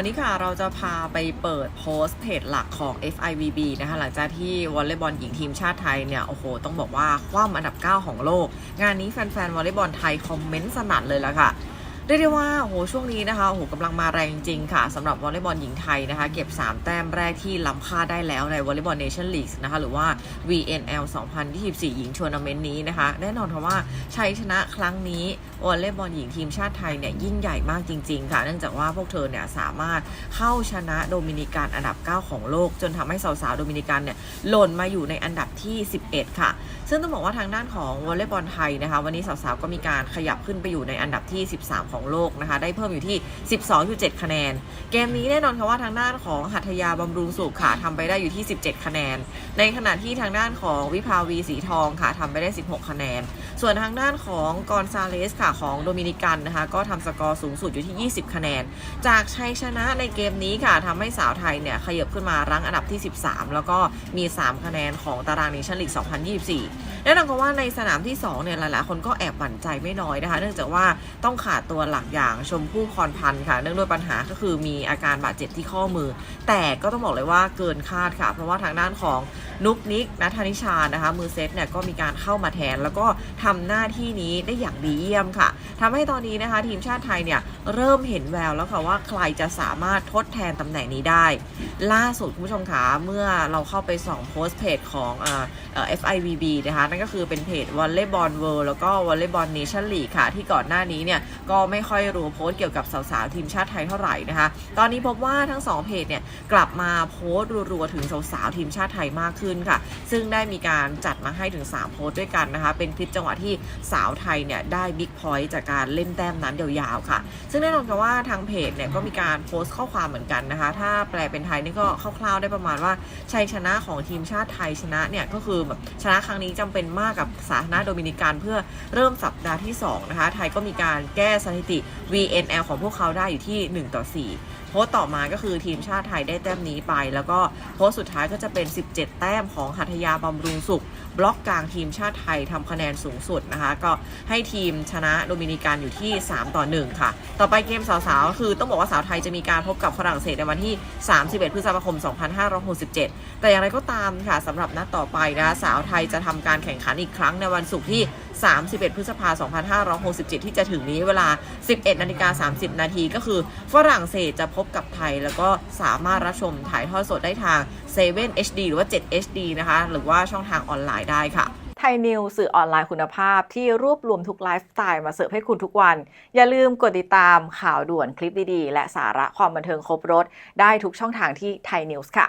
วันนี้ค่ะเราจะพาไปเปิดโพสต์เพจหลักของ FIVB นะคะหลังจากที่วอลเลย์บอลหญิงทีมชาติไทยเนี่ยโอ้โหต้องบอกว่าคว่ำอันดับ 9 ของโลก งานนี้แฟนๆวอลเลย์บอลไทยคอมเมนต์สนั่นเลยละค่ะ เรียกได้ว่าโหช่วงนี้นะคะโหกำลังมาแรงจริงๆค่ะสำหรับวอลเลย์บอลหญิงไทยนะคะ เก็บ 3 แต้มแรกที่ล้ำค่าได้แล้วในวอลเลย์บอลเนชั่นลีกนะคะ หรือว่า VNL 2024 หญิงทัวร์นาเมนต์นี้นะคะ แน่นอนค่ะว่าชัยชนะครั้งนี้วอลเลย์บอลหญิงทีมชาติไทยเนี่ยยิ่งใหญ่มากจริง ๆ ค่ะ เนื่องจากว่าพวกเธอเนี่ยสามารถเข้าชนะโดมินิกันอันดับ 9 ของโลก จนทำให้สาวๆโดมินิกันเนี่ยหล่นมาอยู่ในอันดับที่ 11 ค่ะ ซึ่งต้องบอกว่าทางด้านของวอลเลย์บอลไทยนะคะ วันนี้สาวๆก็มีการขยับขึ้นไปอยู่ในอันดับที่ 13 ของโลกนะคะ ได้เพิ่มอยู่ที่ 12.7 คะแนน เกมนี้แน่นอนค่ะว่าทางด้านของหัตถยาบำรุงสุขค่ะทำไปได้อยู่ที่ 17 คะแนน ในขณะที่ทางด้านของวิภาวีสีทองค่ะทำไปได้ 16 คะแนน ส่วนทางด้านของกอนซาเลสค่ะของโดมินิกันนะคะ ก็ทำสกอร์สูงสุดอยู่ที่ 20 คะแนน จากชัยชนะในเกมนี้ค่ะทำให้สาวไทยเนี่ยขยับขึ้นมารั้งอันดับที่ 13 แล้วก็มี 3 คะแนนของตารางเนชั่นลีก 2024แน่นอนค่ะว่าในสนามที่2เนี่ยหลายๆ คนก็แอบหวั่นใจไม่น้อยนะคะ เนื่องจากว่าต้องขาดตัวหลักอย่างชมพู่พรพันธ์ค่ะ เนื่องด้วยปัญหาก็คือมีอาการบาดเจ็บที่ข้อมือ แต่ก็ต้องบอกเลยว่าเกินคาดค่ะ เพราะว่าทางด้านของนุกนิกนัทนิชานะคะ มือเซตเนี่ยก็มีการเข้ามาแทน แล้วก็ทำหน้าที่นี้ได้อย่างดีเยี่ยมค่ะทำให้ตอนนี้นะคะ ทีมชาติไทยเนี่ยเริ่มเห็นแววแล้วค่ะว่าใครจะสามารถทดแทนตำแหน่งนี้ได้ ล่าสุดคุณผู้ชมคะเมื่อเราเข้าไปส่องโพสต์เพจของเอ่อเอ่อ FIVB นะคะนั่นก็คือเป็นเพจวอลเลย์บอลเวิลด์แล้วก็วอลเลย์บอลเนชั่นลีกค่ะ ที่ก่อนหน้านี้เนี่ยก็ไม่ค่อยรู้โพสต์เกี่ยวกับสาวๆทีมชาติไทยเท่าไหร่นะคะ ตอนนี้พบว่าทั้งสองเพจเนี่ยกลับมาโพสต์รัวๆถึงสาวๆทีมชาติไทยมากขึ้นค่ะ ซึ่งได้มีการจัดมาให้ถึง 3 โพสต์ด้วยกันนะคะ เป็นคลิปจังหวะที่สาวไทยเนี่ยได้บิ๊กพอยต์จากการเล่นแต้มนั้นยาวๆค่ะ ซึ่งแน่นอนค่ะว่าทางเพจเนี่ยก็มีการโพสต์ข้อความเหมือนกันนะคะ ถ้าแปลเป็นไทยนี่ก็คร่าวๆได้ประมาณว่าชัยชนะของทีมชาติไทยชนะเนี่ยก็คือแบบชนะครั้งนี้จำเป็นมากกับสาธารณโดมินิกันเพื่อเริ่มสัปดาห์ที่2นะคะไทยก็มีการแก้สถิติ VNL ของพวกเขาได้อยู่ที่ 1 ต่อ 4โพสต์ต่อมาก็คือทีมชาติไทยได้แต้มนี้ไป แล้วก็โพสต์สุดท้ายก็จะเป็น 17 แต้มของหัตถยาบำรุงสุข บล็อกกลางทีมชาติไทยทำคะแนนสูงสุดนะคะ ก็ให้ทีมชนะโดมินิกันอยู่ที่ 3 ต่อ 1 ค่ะ ต่อไปเกมสาวๆ คือต้องบอกว่าสาวไทยจะมีการพบกับฝรั่งเศสในวันที่ 31 พฤษภาคม 2567 แต่อย่างไรก็ตามค่ะสำหรับนัดต่อไปนะคะสาวไทยจะทำการแข่งขันอีกครั้งในวันศุกร์ที่31 พฤษภาคม 2567 ที่จะถึงนี้เวลา 11 นาฬิกา 30 นาทีก็คือฝรั่งเศสจะพบกับไทย แล้วก็สามารถรับชมถ่ายทอดสดได้ทาง 7 HD หรือว่า 7 HD นะคะ หรือว่าช่องทางออนไลน์ได้ค่ะไทยนิวสื่อออนไลน์คุณภาพที่รวบรวมทุกไลฟ์สไตล์มาเสิร์ฟให้คุณทุกวัน อย่าลืมกดติดตามข่าวด่วนคลิปดีๆ และสาระความบันเทิงครบรถ ได้ทุกช่องทางที่ไทยนิวส์ค่ะ